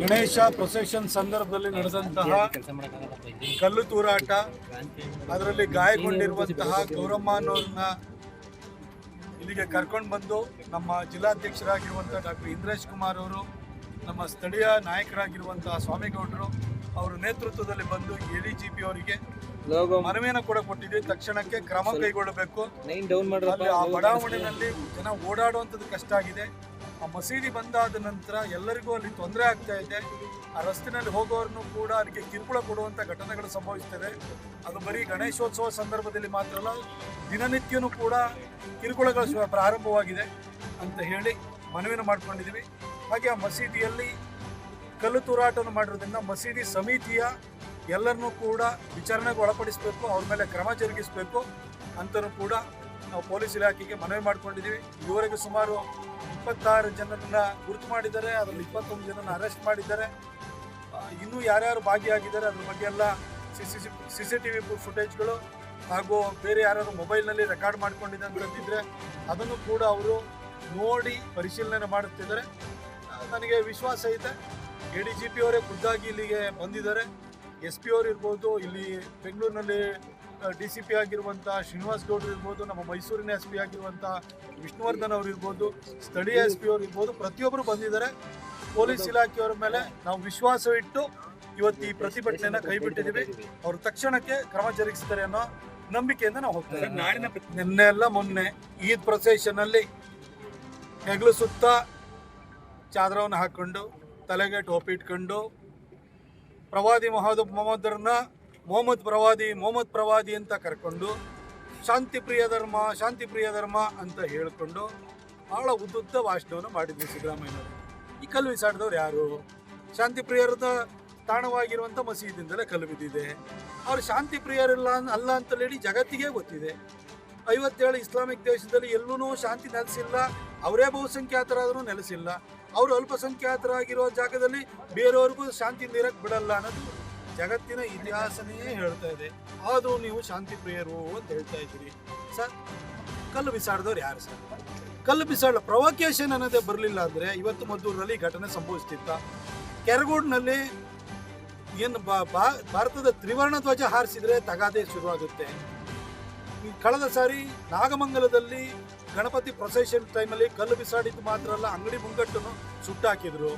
Ganesha procession ಸಂದರ್ಭದಲ್ಲಿ ನಡೆದಂತಹ ಕಲ್ಲು ತೂರಾಟ ಅದರಲ್ಲಿ ಗಾಯಗೊಂಡಿರುವಂತಹ ಗೌರಮ್ಮ ಅನ್ನೋರನ್ನ ಇಲ್ಲಿಗೆ ಕರ್ಕೊಂಡು ಬಂದು ನಮ್ಮ ಜಿಲ್ಲಾಧ್ಯಕ್ಷರಾಗಿರುವಂಥ ಡಾಕ್ಟರ್ ಇಂದ್ರೇಶ್ ಕುಮಾರ್ ಅವರು ನಮ್ಮ ಸ್ಥಳೀಯ ನಾಯಕರಾಗಿರುವಂತಹ ಸ್ವಾಮಿಗೌಡರು ಅವರ ನೇತೃತ್ವದಲ್ಲಿ ಬಂದು ಎ ಡಿ ಜಿ ಪಿ ಅವರಿಗೆ ಮನವಿಯನ್ನು ಕೂಡ ಕೊಟ್ಟಿದ್ವಿ ತಕ್ಷಣಕ್ಕೆ ಕ್ರಮ ಕೈಗೊಳ್ಳಬೇಕು. ಅಲ್ಲಿ ಆ ಬಡಾವಣೆಯಲ್ಲಿ ಜನ ಓಡಾಡುವಂಥದ್ದು ಕಷ್ಟ ಆಗಿದೆ. ಆ ಮಸೀದಿ ಬಂದಾದ ನಂತರ ಎಲ್ಲರಿಗೂ ಅಲ್ಲಿ ತೊಂದರೆ ಆಗ್ತಾ ಇದೆ. ಆ ರಸ್ತಿನಲ್ಲಿ ಹೋಗೋರನ್ನು ಕೂಡ ಅದಕ್ಕೆ ಕಿರುಕುಳ ಕೊಡುವಂಥ ಘಟನೆಗಳು ಸಂಭವಿಸ್ತದೆ. ಅದು ಬರೀ ಗಣೇಶೋತ್ಸವ ಸಂದರ್ಭದಲ್ಲಿ ಮಾತ್ರ ಅಲ್ಲ, ದಿನನಿತ್ಯನೂ ಕೂಡ ಕಿರುಕುಳಗಳು ಪ್ರಾರಂಭವಾಗಿದೆ ಅಂತ ಹೇಳಿ ಮನವಿಯನ್ನು ಮಾಡ್ಕೊಂಡಿದ್ದೀವಿ. ಹಾಗೆ ಆ ಮಸೀದಿಯಲ್ಲಿ ಕಲ್ಲು ತೂರಾಟವನ್ನು ಮಾಡಿರೋದ್ರಿಂದ ಮಸೀದಿ ಸಮಿತಿಯ ಎಲ್ಲರನ್ನೂ ಕೂಡ ವಿಚಾರಣೆಗೆ ಒಳಪಡಿಸಬೇಕು, ಅವ್ರ ಮೇಲೆ ಕ್ರಮ ಜರುಗಿಸಬೇಕು ಅಂತಲೂ ಕೂಡ ನಾವು ಪೊಲೀಸ್ ಇಲಾಖೆಗೆ ಮನವಿ ಮಾಡಿಕೊಂಡಿದ್ದೀವಿ. ಇದುವರೆಗೆ ಸುಮಾರು ಇಪ್ಪತ್ತಾರು ಜನರನ್ನ ಗುರುತು ಮಾಡಿದ್ದಾರೆ. ಅದರಲ್ಲಿ ಇಪ್ಪತ್ತೊಂದು ಜನರನ್ನ ಅರೆಸ್ಟ್ ಮಾಡಿದ್ದಾರೆ. ಇನ್ನೂ ಯಾರ್ಯಾರು ಭಾಗಿಯಾಗಿದ್ದಾರೆ ಅದ್ರ ಬಗ್ಗೆ ಎಲ್ಲ ಸಿ ಸಿ ಟಿ ವಿ ಫುಟೇಜ್ಗಳು ಹಾಗೂ ಬೇರೆ ಯಾರು ಮೊಬೈಲ್ನಲ್ಲಿ ರೆಕಾರ್ಡ್ ಮಾಡ್ಕೊಂಡಿದ್ದಂಥದ್ದಿದ್ರೆ ಅದನ್ನು ಕೂಡ ಅವರು ನೋಡಿ ಪರಿಶೀಲನೆ ಮಾಡುತ್ತಿದ್ದಾರೆ. ನನಗೆ ವಿಶ್ವಾಸ ಇದೆ. ಎ ಡಿ ಜಿ ಪಿ ಅವರೇ ಖುದ್ದಾಗಿ ಇಲ್ಲಿಗೆ ಬಂದಿದ್ದಾರೆ. ಎಸ್ ಪಿ ಅವರು ಇರ್ಬೋದು, ಇಲ್ಲಿ ಬೆಂಗಳೂರಿನಲ್ಲಿ ಡಿ ಸಿ ಪಿ ಆಗಿರುವಂಥ ಶ್ರೀನಿವಾಸ್ ಗೌಡರು ಇರ್ಬೋದು, ನಮ್ಮ ಮೈಸೂರಿನ ಎಸ್ ಪಿ ಆಗಿರುವಂಥ ವಿಷ್ಣುವರ್ಧನ್ ಅವರು ಇರ್ಬೋದು, ಸ್ಥಳೀಯ ಎಸ್ ಪಿ ಅವರು ಇರ್ಬೋದು ಪ್ರತಿಯೊಬ್ಬರು ಬಂದಿದ್ದಾರೆ. ಪೊಲೀಸ್ ಇಲಾಖೆಯವರ ಮೇಲೆ ನಾವು ವಿಶ್ವಾಸ ಇಟ್ಟು ಇವತ್ತು ಈ ಪ್ರತಿಭಟನೆಯನ್ನ ಕೈಬಿಟ್ಟಿದ್ದೀವಿ. ಅವರು ತಕ್ಷಣಕ್ಕೆ ಕ್ರಮ ಜರುಗಿಸ್ತಾರೆ ಅನ್ನೋ ನಂಬಿಕೆಯಿಂದ ನಾವು ಹೋಗ್ತೇವೆ ನಿನ್ನೆ ಎಲ್ಲ ಮೊನ್ನೆ ಈದ್ ಪ್ರೊಸೆಷನ್ ಅಲ್ಲಿ ಹೆಗಲು ಸುತ್ತ ಚಾದರವನ್ನು ಹಾಕ್ಕೊಂಡು ತಲೆಗೆ ಟೋಪಿ ಇಟ್ಕೊಂಡು, ಪ್ರವಾದಿ ಮೊಹಮ್ಮದ್ ಮೊಹಮ್ಮದರನ್ನ ಮೊಹಮ್ಮದ್ ಪ್ರವಾದಿ ಮೊಹಮ್ಮದ್ ಪ್ರವಾದಿ ಅಂತ ಕರ್ಕೊಂಡು ಶಾಂತಿ ಪ್ರಿಯ ಧರ್ಮ, ಶಾಂತಿ ಪ್ರಿಯ ಧರ್ಮ ಅಂತ ಹೇಳಿಕೊಂಡು ಬಹಳ ಉದ್ದುದ್ದ ಭಾಷಣವನ್ನು ಮಾಡಿದ್ವಿ ಸಿದ್ದರಾಮಯ್ಯನವರು. ಈ ಕಲ್ಲು ಬಿಸಾಡಿದವ್ರು ಯಾರು? ಶಾಂತಿ ಪ್ರಿಯರದ ತಾಣವಾಗಿರುವಂಥ ಮಸೀದಿಂದಲೇ ಕಲ್ಲು ಬಿದ್ದಿದೆ. ಅವ್ರು ಶಾಂತಿ ಪ್ರಿಯರಿಲ್ಲ ಅಲ್ಲ ಅಂತ ಹೇಳಿ ಜಗತ್ತಿಗೆ ಗೊತ್ತಿದೆ. ಐವತ್ತೇಳು ಇಸ್ಲಾಮಿಕ್ ದೇಶದಲ್ಲಿ ಎಲ್ಲೂ ಶಾಂತಿ ನೆಲೆಸಿಲ್ಲ. ಅವರೇ ಬಹುಸಂಖ್ಯಾತರಾದರೂ ನೆಲೆಸಿಲ್ಲ. ಅವರು ಅಲ್ಪಸಂಖ್ಯಾತರಾಗಿರೋ ಜಾಗದಲ್ಲಿ ಬೇರೆಯವ್ರಿಗೂ ಶಾಂತಿ ನೀರಕ್ಕೆ ಬಿಡಲ್ಲ ಅನ್ನೋದು ಜಗತ್ತಿನ ಇತಿಹಾಸನೇ ಹೇಳ್ತಾ ಇದೆ. ಆದರೂ ನೀವು ಶಾಂತಿ ಪ್ರಿಯರು ಅಂತ ಹೇಳ್ತಾ ಇದ್ದೀರಿ. ಸರ್, ಕಲ್ಲು ಬಿಸಾಡಿದವ್ರು ಯಾರು ಸರ್? ಕಲ್ಲು ಬಿಸಾಡ ಪ್ರೊವೊಕೇಶನ್ ಅನ್ನೋದೇ ಬರಲಿಲ್ಲ ಅಂದರೆ ಇವತ್ತು ಮದ್ದೂರಲ್ಲಿ ಘಟನೆ ಸಂಭವಿಸ್ತಿತ್ತ? ಕೆರಗೋಡ್ನಲ್ಲಿ ಏನು ಭಾರತದ ತ್ರಿವರ್ಣ ಧ್ವಜ ಹಾರಿಸಿದ್ರೆ ತಗಾದೆ ಶುರುವಾಗುತ್ತೆ. ಕಳೆದ ಸಾರಿ ನಾಗಮಂಗಲದಲ್ಲಿ ಗಣಪತಿ ಪ್ರೊಸೆಷನ್ ಟೈಮಲ್ಲಿ ಕಲ್ಲು ಬಿಸಾಡಿದ್ದು ಮಾತ್ರ ಅಲ್ಲ, ಅಂಗಡಿ ಮುಂಗಟ್ಟನ್ನು ಸುಟ್ಟಾಕಿದ್ರು.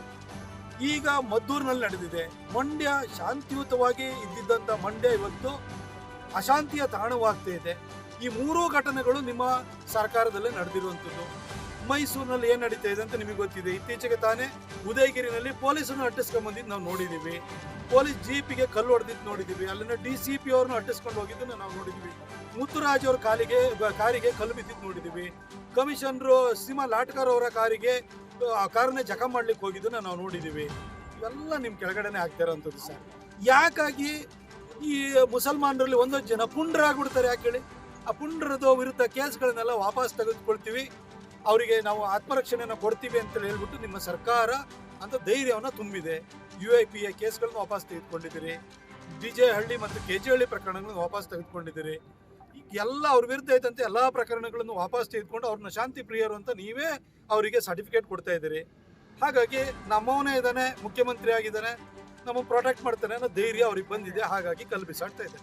ಈಗ ಮದ್ದೂರಿನಲ್ಲಿ ನಡೆದಿದೆ. ಮಂಡ್ಯ ಶಾಂತಿಯುತವಾಗಿ ಇದ್ದಿದ್ದಂಥ ಮಂಡ್ಯ ಇವತ್ತು ಅಶಾಂತಿಯ ತಾಣವಾಗ್ತಾ ಇದೆ. ಈ ಮೂರೂ ಘಟನೆಗಳು ನಿಮ್ಮ ಸರ್ಕಾರದಲ್ಲಿ ನಡೆದಿರುವಂಥದ್ದು. ಮೈಸೂರಿನಲ್ಲಿ ಏನು ನಡೀತಾ ಇದೆ ಅಂತ ನಿಮಗೆ ಗೊತ್ತಿದೆ. ಇತ್ತೀಚೆಗೆ ತಾನೇ ಉದಯಗಿರಿನಲ್ಲಿ ಪೊಲೀಸನ್ನು ಅಟ್ಟಿಸ್ಕೊಂಬಂದಿದ್ದು ನಾವು ನೋಡಿದ್ದೀವಿ. ಪೊಲೀಸ್ ಜೀಪಿಗೆ ಕಲ್ಲು ಹೊಡೆದಿದ್ದು ನೋಡಿದ್ದೀವಿ. ಅಲ್ಲಿನ ಡಿ ಸಿ ಪಿ ಅವ್ರನ್ನ ಅಟ್ಟಿಸ್ಕೊಂಡು ಹೋಗಿದ್ದನ್ನು ನಾವು ನೋಡಿದ್ದೀವಿ. ಮುತ್ತುರಾಜ್ ಅವ್ರ ಕಾಲಿಗೆ, ಕಾರಿಗೆ ಕಲ್ಲು ಬಿದ್ದಿದ್ದು ನೋಡಿದ್ದೀವಿ. ಕಮಿಷನರು ಸೀಮಾ ಲಾಟ್ಕರ್ ಅವರ ಕಾರಿಗೆ ಆ ಕಾರನ್ನೇ ಜಖ ಮಾಡ್ಲಿಕ್ಕೆ ಹೋಗಿದ್ದನ್ನ ನಾವು ನೋಡಿದ್ದೀವಿ ಇವೆಲ್ಲ ನಿಮ್ಮ ಕೆಳಗಡೆನೆ ಆಗ್ತಾ ಇರೋಂಥದ್ದು ಸರ್. ಯಾಕಾಗಿ ಈ ಮುಸಲ್ಮಾನರಲ್ಲಿ ಒಂದೊಂದು ಜನ ಪುಂಡ್ರಾಗ್ಬಿಡ್ತಾರೆ ಯಾಕೆ ಹೇಳಿ? ಆ ಪುಂಡ್ರದ ವಿರುದ್ಧ ಕೇಸ್ಗಳನ್ನೆಲ್ಲ ವಾಪಸ್ ತೆಗೆದುಕೊಳ್ತೀವಿ. ಅವರಿಗೆ ನಾವು ಆತ್ಮರಕ್ಷಣೆಯನ್ನು ಕೊಡ್ತೀವಿ ಅಂತ ಹೇಳ್ಬಿಟ್ಟು ನಿಮ್ಮ ಸರ್ಕಾರ ಅಂತ ಧೈರ್ಯವನ್ನು ತುಂಬಿದೆ. ಯು ಐ ಪಿ ಎ ಕೇಸ್ಗಳನ್ನ ವಾಪಸ್ ತೆಗೆದುಕೊಂಡಿದ್ದೀರಿ. ಡಿ ಜೆ ಹಳ್ಳಿ ಮತ್ತು ಕೆ ಜೆ ಹಳ್ಳಿ ಪ್ರಕರಣಗಳನ್ನು ವಾಪಸ್ ತೆಗೆದುಕೊಂಡಿದ್ದೀರಿ. ಎಲ್ಲ ಅವ್ರ ವಿರುದ್ಧ ಇದ್ದಂತೆ ಎಲ್ಲ ಪ್ರಕರಣಗಳನ್ನು ವಾಪಸ್ ತೆಗೆದುಕೊಂಡು ಅವ್ರನ್ನ ಶಾಂತಿ ಪ್ರಿಯರು ಅಂತ ನೀವೇ ಅವರಿಗೆ ಸರ್ಟಿಫಿಕೇಟ್ ಕೊಡ್ತಾ ಇದ್ದೀರಿ. ಹಾಗಾಗಿ ನಮ್ಮವನೇ ಇದ್ದಾನೆ, ಮುಖ್ಯಮಂತ್ರಿ ಆಗಿದ್ದಾನೆ ನಮ್ಮ ಪ್ರೊಟೆಕ್ಟ್ ಮಾಡ್ತಾನೆ ಅನ್ನೋ ಧೈರ್ಯ ಅವ್ರಿಗೆ ಬಂದಿದೆ, ಹಾಗಾಗಿ ಕಲ್ಪಿಸಾಡ್ತಾ ಇದೆ